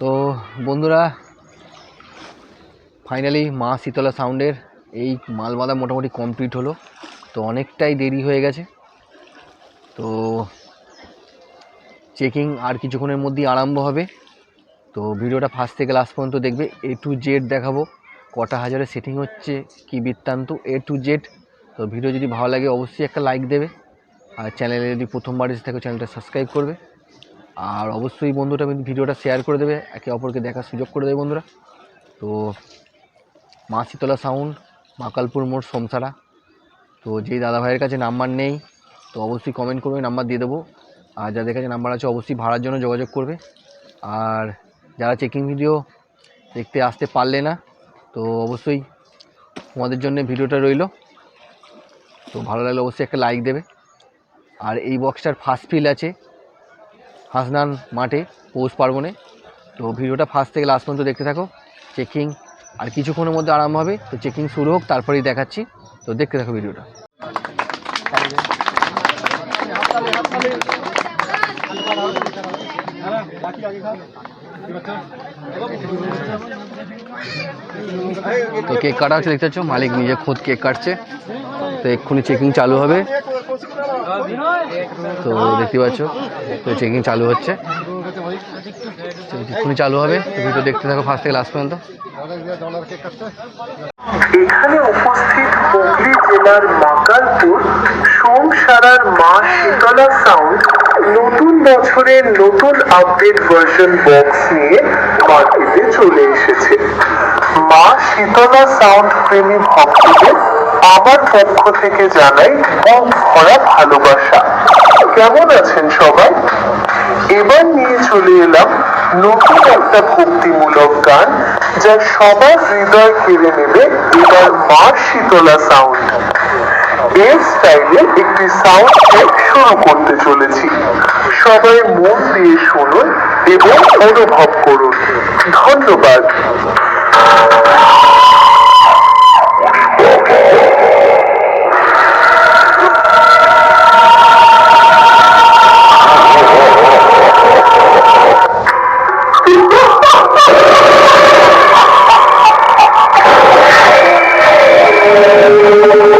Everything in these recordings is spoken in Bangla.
তো বন্ধুরা ফাইনালি মা শীতলা সাউন্ডের এই মাল বাঁধা মোটামুটি কমপ্লিট হলো। তো অনেকটাই দেরি হয়ে গেছে। তো চেকিং আর কিছুক্ষণের মধ্যেই আরম্ভ হবে। তো ভিডিওটা ফার্স্ট থেকে লাস্ট পর্যন্ত দেখবে। এ টু জেড দেখাবো। কটা হাজারে সেটিং হচ্ছে, কি বৃত্তান্ত এ টু জেড তো ভিডিও যদি ভালো লাগে, অবশ্যই একটা লাইক দেবে। আর চ্যানেলে যদি প্রথমবার এসে থাকো চ্যানেলটা সাবস্ক্রাইব করবে। আর অবশ্যই বন্ধুটা কিন্তু ভিডিওটা শেয়ার করে দেবে, একে অপরকে দেখার সুযোগ করে দেবে বন্ধুরা। তো মা শীতলা সাউন্ড মাকালপুর মোড়, সোমসারা। তো যেই দাদা ভাইয়ের কাছে নাম্বার নেই, তো অবশ্যই কমেন্ট করবে নাম্বার দিয়ে দেবো। আর যাদের কাছে নাম্বার আছে, অবশ্যই ভাড়ার জন্য যোগাযোগ করবে। আর যারা চেকিং ভিডিও দেখতে আসতে পারলে না, তো অবশ্যই তোমাদের জন্য ভিডিওটা রইল। তো ভালো লাগলে অবশ্যই একটা লাইক দেবে। আর এই বক্সটার ফার্স্ট ফিল আছে হাসনান মাঠে, পৌষ পার্বণে। তো ভিডিওটা ফার্স্ট থেকে লাস্ট পর্যন্ত দেখতে থাকো। চেকিং আর কিছুক্ষণের মধ্যে আরাম হবে। তো চেকিং শুরু হোক, তারপরেই দেখাচ্ছি। তো দেখতে থাকো ভিডিওটা। তো কেক কাটা হচ্ছে, দেখতে পাচ্ছ? মালিক নিজে খোদ কেক কাটছে। তো এক্ষুনি চেকিং চালু হবে। তো দেখতে পাচ্ছ, তো চেকিং চালু হচ্ছে। এক্ষুনি চালু হবে ভিডিও দেখতে থাকো ফার্স্ট থেকে লাস্ট পর্যন্ত। এখানে উপস্থিত হুগলি জেলার মাকালপুর মা শীতলা সাউন্ড নতুন বছরের নতুন আপডেট ভার্সন বক্স নিয়ে মার্কেটে চলে এসেছে। মা শীতলা সাউন্ড প্রেমী ভক্তদের আমার পক্ষ থেকে জানাই বুক ভরা ভালোবাসা। কেমন আছেন সবাই? এবার নিয়ে চলে এলাম নতুন একটা ভক্তিমূলক গান, যা সবার হৃদয় কেড়ে নেবে এবার মা শীতলা সাউন্ড এর স্টাইলে একটি সাউন্ড চেক শুরু করতে চলেছি। সবাই মন দিয়ে শুনুন এবং অনুভব করুন। ধন্যবাদ। Thank you.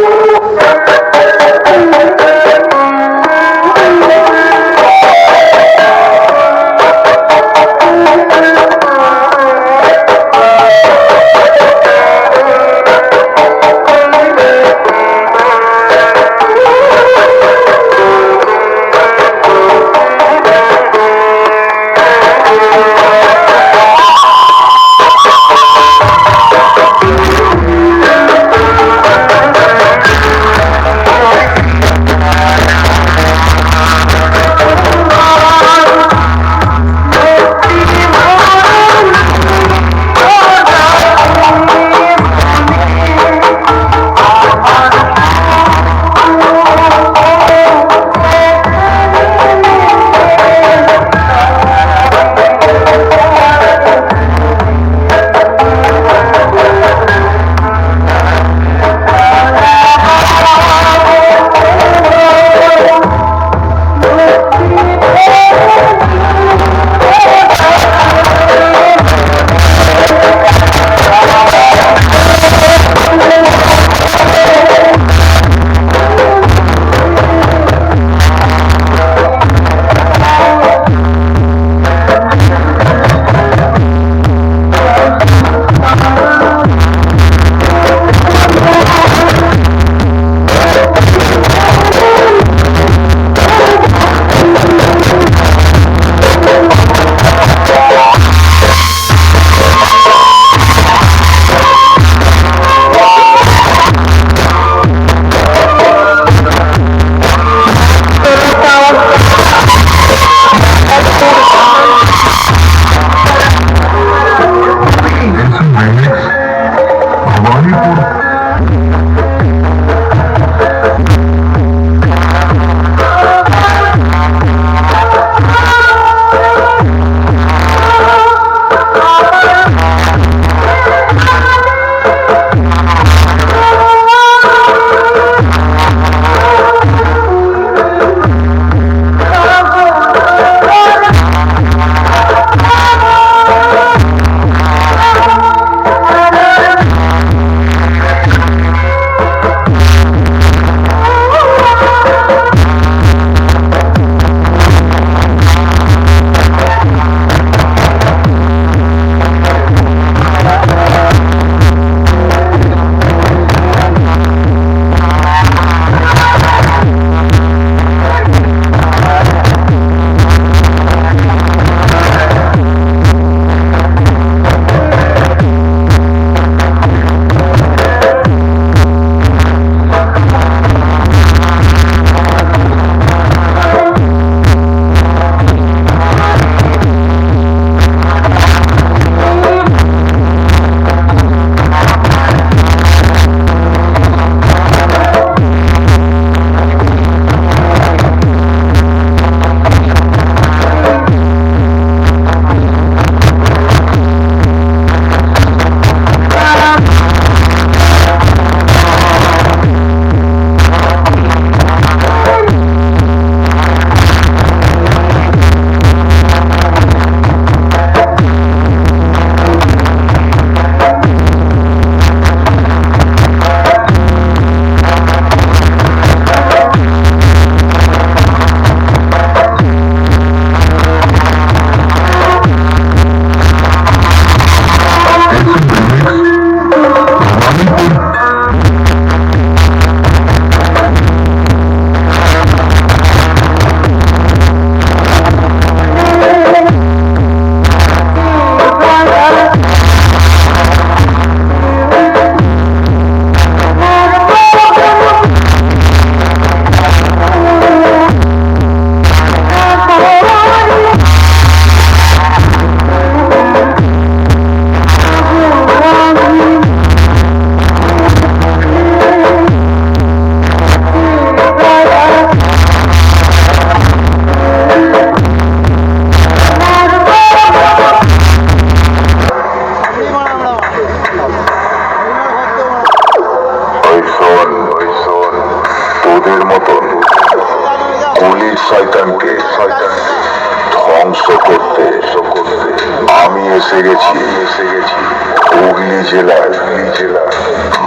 জেলার জেলার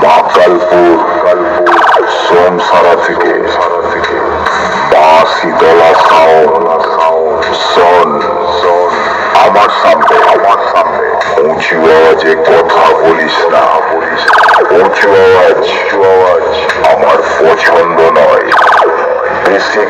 মাকালপুর কালপুর সোমসারা থেকে সারা থেকে বাঁশি দলা সাউন্ড শোন শোন আমার সামনে আমার সামনে। উঁচু আওয়াজে কথা বলিস না। বলিস। উঁচু আওয়াজ উঁচু আওয়াজ। আমার পছন্দ নয়। বেশি